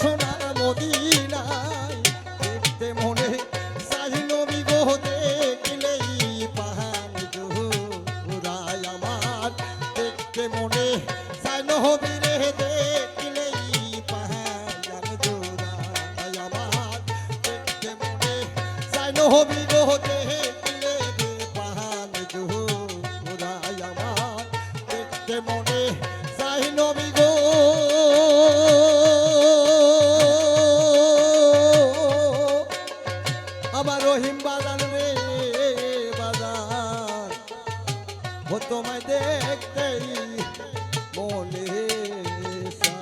সোনার মদিনায় দেখতে মনে সাহি নবী গো, দেখলেই পাহান জোড়ায় আমার দেখতে মনে সাই নবী রে ও তোমায় দেখতেই মনে সা